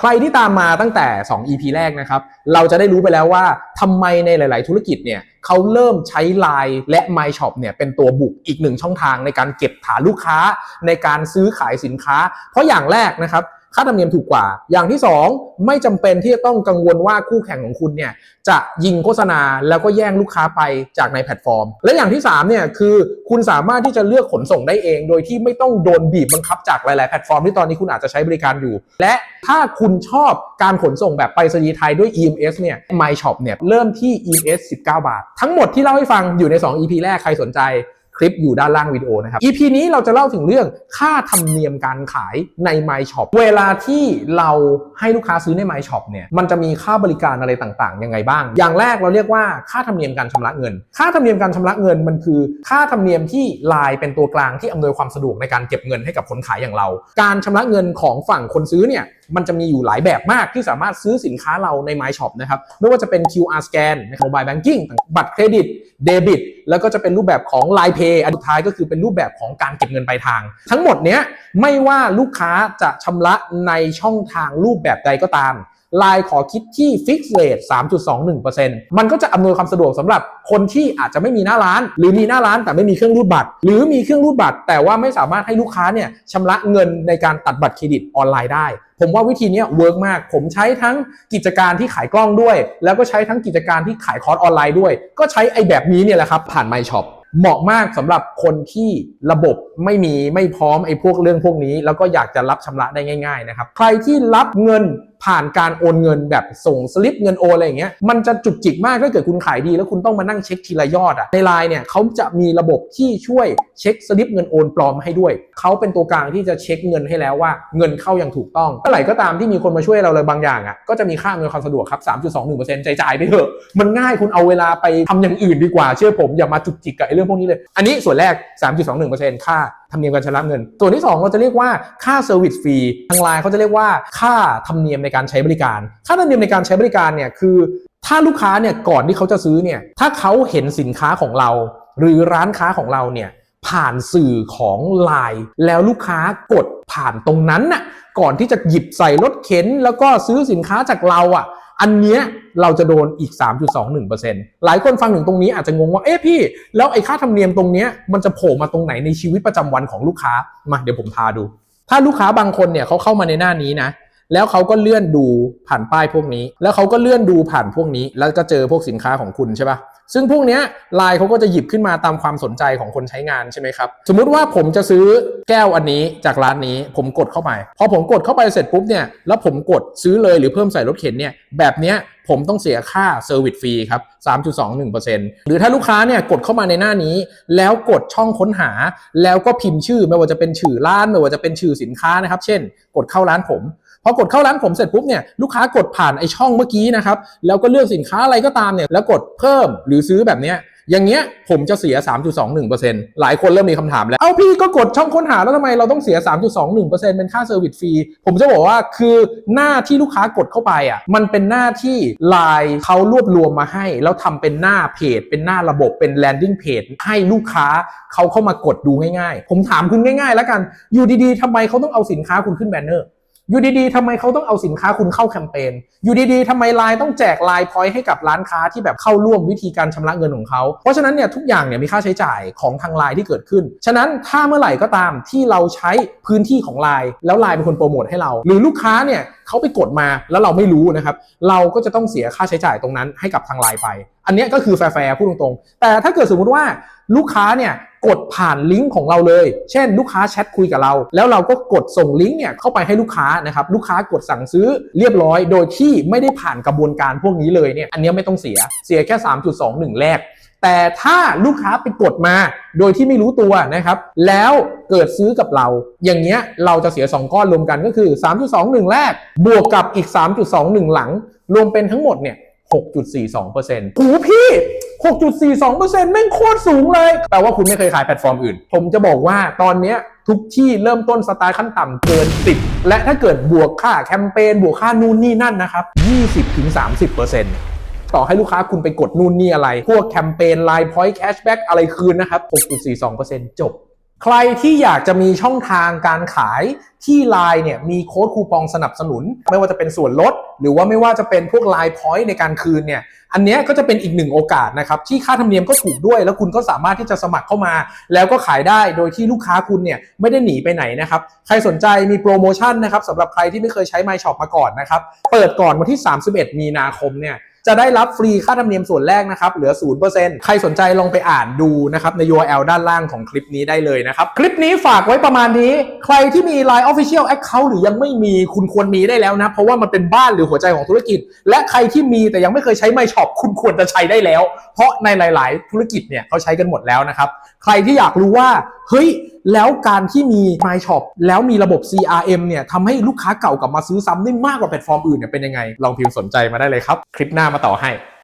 ใครที่ตามมาตั้งแต่ 2 EP แรกนะครับ เราจะได้รู้ไปแล้วว่าทำไมในหลาย ๆ ธุรกิจเนี่ยเขาเริ่มใช้ Line และ My Shop เนี่ยเป็นตัวบุกอีกหนึ่งช่องทางในการเก็บฐานลูกค้าในการซื้อขายสินค้า เพราะอย่างแรกนะครับ ค่าธรรมเนียมถูกกว่า อย่างที่ 2 ไม่จำเป็นที่จะต้องกังวลว่าคู่แข่งของคุณเนี่ยจะยิงโฆษณาแล้วก็แย่งลูกค้าไปจากในแพลตฟอร์ม และอย่างที่3เนี่ยคือคุณสามารถที่จะเลือกขนส่งได้เอง โดยที่ไม่ต้องโดนบีบบังคับจากหลาย ๆ แพลตฟอร์มที่ตอนนี้คุณอาจจะใช้บริการอยู่ และถ้าคุณชอบการขนส่งแบบไปรษณีย์ไทยด้วย EMS เนี่ย My Shop เนี่ยเริ่มที่ EMS 19 บาท ทั้งหมดที่เล่าให้ฟังอยู่ใน 2 EP แรกใครสนใจ คลิปอยู่ด้านล่างวิดีโอนะครับ EP นี้เราจะเล่าถึงเรื่องค่าธรรมเนียมการขายใน My Shop เวลาที่เราให้ลูกค้าซื้อใน My Shop เนี่ยมันจะมีค่าบริการอะไรต่างๆ ยังไงบ้าง อย่างแรกเราเรียกว่าค่าธรรมเนียมการชำระเงิน ค่าธรรมเนียมการชำระเงินมันคือ ค่าธรรมเนียมที่ไลน์เป็นตัวกลางที่อำนวยความสะดวกในการเก็บเงินให้กับคนขายอย่างเรา การชำระเงินของฝั่งคนซื้อเนี่ย มันจะมีอยู่หลายแบบมากที่สามารถซื้อสินค้าเราใน My Shop นะครับไม่ว่าจะเป็น QR scan นะครับ Mobile Banking บัตรเครดิตเดบิตแล้วก็จะเป็นรูปแบบของ Line Pay อันสุดท้ายก็คือเป็นรูปแบบของการเก็บเงินปลายทาง ทั้งหมดเนี้ยไม่ว่าลูกค้าจะชำระในช่องทางรูปแบบใดก็ตาม ลน์ขอคิดที่ Fix Rate 3.21%มันก็จะอำนวยความสะดวกสำหรับคนที่อาจจะไม่มีหน้าร้าน หรือมีหน้าร้านแต่ไม่มีเครื่องรูดบัตร หรือมีเครื่องรูดบัตร แต่ว่าไม่สามารถให้ลูกค้าเนี่ยชำระเงินในการตัดบัตรเครดิตออนไลน์ได้ ผมว่าวิธีนี้เวิร์กมาก ผมใช้ทั้งกิจการที่ขายกล้องด้วย แล้วก็ใช้ทั้งกิจการที่ขายคอร์สออนไลน์ด้วย ก็ใช้ไอ้แบบนี้เนี่ยแหละครับผ่าน My Shop เหมาะมากสำหรับคนที่ระบบไม่มีไม่พร้อมไอ้พวกเรื่องพวกนี้ แล้วก็อยากจะรับชำระได้ง่าย ๆ นะครับ ใครที่รับเงิน ผ่านการโอนเงินแบบส่งสลิปเงินโอนอะไรอย่างเงี้ยมันจะจุกจิกมากถ้าเกิดคุณขายดี แล้วคุณต้องมานั่งเช็คทีละยอดอะในไลน์เนี่ยเขาจะมีระบบที่ช่วยเช็คสลิปเงินโอนปลอมให้ด้วยเขาเป็นตัวกลางที่จะเช็คเงินให้แล้วว่าเงินเข้าอย่างถูกต้องเมื่อไหร่ก็ตามที่มีคนมาช่วยเราเลยบางอย่างอะก็จะมีค่าอำนความสะดวกครับ 3.21%ใจจ่ายไปเถอะมันง่ายคุณเอาเวลาไปทำอย่างอื่นดีกว่าเชื่อผมอย่ามาจุกจิกกับไอ้เรื่องพวกนี้เลย อันนี้ส่วนแรก 3.21%ค่าธรรมเนียมการชำระเงิน ส่วนที่ 2 เราจะเรียกว่าค่าเซอร์วิสฟรีทางไลน์เขาจะเรียกว่าค่าธรรมเนียมในการใช้บริการ ค่าธรรมเนียมในการใช้บริการเนี่ยคือถ้าลูกค้าเนี่ยก่อนที่เขาจะซื้อเนี่ยถ้าเขาเห็นสินค้าของเรา หรือร้านค้าของเราเนี่ยผ่านสื่อของไลน์แล้วลูกค้ากดผ่านตรงนั้นน่ะก่อนที่จะหยิบใส่รถเข็น แล้วก็ซื้อสินค้าจากเราอะ อันเนี้ยเราจะโดนอีก 3.21%หลายคนฟังถึงตรงนี้อาจจะงงว่า เอ๊ะพี่ แล้วไอ้ค่าธรรมเนียมตรงเนี้ยมันจะโผล่มาตรงไหนในชีวิตประจำวันของลูกค้า มาเดี๋ยวผมพาดู ถ้าลูกค้าบางคนเนี่ยเขาเข้ามาในหน้านี้นะ แล้วเขาก็เลื่อนดูผ่านป้ายพวกนี้ แล้วเขาก็เลื่อนดูผ่านพวกนี้ แล้วก็เจอพวกสินค้าของคุณใช่ปะ ซึ่งพวกนี้ไลน์เขาก็จะหยิบขึ้นมาตามความสนใจของคนใช้งานใช่ไหมครับ สมมุติว่าผมจะซื้อแก้วอันนี้จากร้านนี้ ผมกดเข้าไป พอผมกดเข้าไปเสร็จปุ๊บเนี่ย แล้วผมกดซื้อเลยหรือเพิ่มใส่รถเข็นเนี่ย แบบเนี้ยผมต้องเสียค่าเซอร์วิสฟรีครับ 3.21%หรือถ้าลูกค้าเนี่ยกดเข้ามาในหน้านี้ แล้วกดช่องค้นหา แล้วก็พิมพ์ชื่อไม่ว่าจะเป็นชื่อร้านไม่ว่าจะเป็นชื่อสินค้านะครับ เช่น กดเข้าร้านผม พอกดเข้าร้านผมเสร็จปุ๊บเนี่ยลูกค้ากดผ่านไอช่องเมื่อกี้นะครับแล้วก็เลือกสินค้าอะไรก็ตามเนี่ยแล้วกดเพิ่มหรือซื้อแบบเนี้ยอย่างเงี้ยผมจะเสีย 3.21%หลายคนเริ่มมีคำถามแล้ว เอ้าพี่ก็กดช่องค้นหาแล้วทำไมเราต้องเสีย 3.21%เป็นค่าเซอร์วิสฟรี ผมจะบอกว่าคือหน้าที่ลูกค้ากดเข้าไปอะ มันเป็นหน้าที่ไลน์เขารวบรวมมาให้ แล้วทำเป็นหน้าเพจ เป็นหน้าระบบเป็น landing page ให้ลูกค้าเขาเข้ามากดดูง่ายๆ ผมถามคุณง่ายๆ แล้วกัน อยู่ดีๆทำไมเขาต้องเอาสินค้าคุณขึ้นแบนเนอร์ อยู่ดีๆทำไมเขาต้องเอาสินค้าคุณเข้าแคมเปญ อยู่ดีๆทำไมไลน์ต้องแจกไลน์พอยต์ให้กับร้านค้าที่แบบเข้าร่วมวิธีการชำระเงินของเขา เพราะฉะนั้นเนี่ยทุกอย่างเนี่ยมีค่าใช้จ่ายของทางไลน์ที่เกิดขึ้น ฉะนั้นถ้าเมื่อไหร่ก็ตามที่เราใช้พื้นที่ของไลน์แล้วไลน์เป็นคนโปรโมทให้เรา หรือลูกค้าเนี่ยเขาไปกดมาแล้วเราไม่รู้นะครับ เราก็จะต้องเสียค่าใช้จ่ายตรงนั้นให้กับทางไลน์ไป อันนี้ก็คือแฟร์ๆพูดตรงๆ แต่ถ้าเกิดสมมุติว่าลูกค้าเนี่ยกดผ่านลิงก์ของเราเลย เช่น ลูกค้าแชทคุยกับเรา แล้วเราก็กดส่งลิงก์เนี่ยเข้าไปให้ลูกค้านะครับลูกค้ากดสั่งซื้อเรียบร้อย โดยที่ไม่ได้ผ่านกระบวนการพวกนี้เลยเนี่ยอันนี้ไม่ต้องเสียเสียแค่ 3.21 แรก แต่ถ้าลูกค้าไปกดมา โดยที่ไม่รู้ตัวนะครับแล้วเกิดซื้อกับเรา อย่างเงี้ยเราจะเสีย 2 ก้อนรวมกันก็คือ 3.21 แรก บวกกับอีก 3.21 หลัง รวมเป็นทั้งหมดเนี่ย 6.42%โอ้โหพี่ 6.42%แม่งโคตรสูงเลย แปลว่าคุณไม่เคยขายแพลตฟอร์มอื่น ผมจะบอกว่าตอนเนี้ยทุกที่เริ่มต้นสตาร์ทขั้นต่ำเกิน 10 และถ้าเกิดบวกค่าแคมเปญบวกค่านู่นนี่นั่นนะครับ 20-30%ต่อให้ลูกค้าคุณไปกดนู่นนี่อะไร พวกแคมเปญไลน์พอยต์แคชแบ็กอะไรคืนนะครับ 6.42%จบ ใครที่อยากจะมีช่องทางการขายที่ Line เนี่ยมีโค้ดคูปองสนับสนุน ไม่ว่าจะเป็นส่วนลด หรือว่าไม่ว่าจะเป็นพวก Line Point ในการคืนเนี่ยอันนี้ก็จะเป็นอีกหนึ่งโอกาสนะครับที่ค่าธรรมเนียมก็ถูกด้วย แล้วคุณก็สามารถที่จะสมัครเข้ามา แล้วก็ขายได้โดยที่ลูกค้าคุณเนี่ยไม่ได้หนีไปไหนนะครับใครสนใจมีโปรโมชั่นนะครับสำหรับใครที่ไม่เคยใช้ My Shop มาก่อนนะครับเปิดก่อนวันที่ 31 มีนาคมเนี่ย จะได้รับฟรีค่าธรรมเนียมส่วนแรกนะครับเหลือ 0%ใครสนใจลองไปอ่านดูนะครับใน URL ด้านล่างของคลิปนี้ได้เลยนะครับคลิปนี้ฝากไว้ประมาณนี้ ใครที่มี Line Official Account หรือยังไม่มีคุณควรมีได้แล้วนะ เพราะว่ามันเป็นบ้านหรือหัวใจของธุรกิจ และใครที่มีแต่ยังไม่เคยใช้ My Shop คุณควรจะใช้ได้แล้ว เพราะในหลาย ๆ ธุรกิจเนี่ยเขาใช้กันหมดแล้วนะครับใครที่อยากรู้ว่า เฮ้ย แล้วการที่มี My Shop แล้วมีระบบ CRM เนี่ยทำให้ลูกค้าเก่ากลับมาซื้อซ้ำได้มากกว่าแพลตฟอร์มอื่นเนี่ยเป็นยังไง ลองพิมพ์สนใจมาได้เลยครับ คลิปหน้ามาต่อให้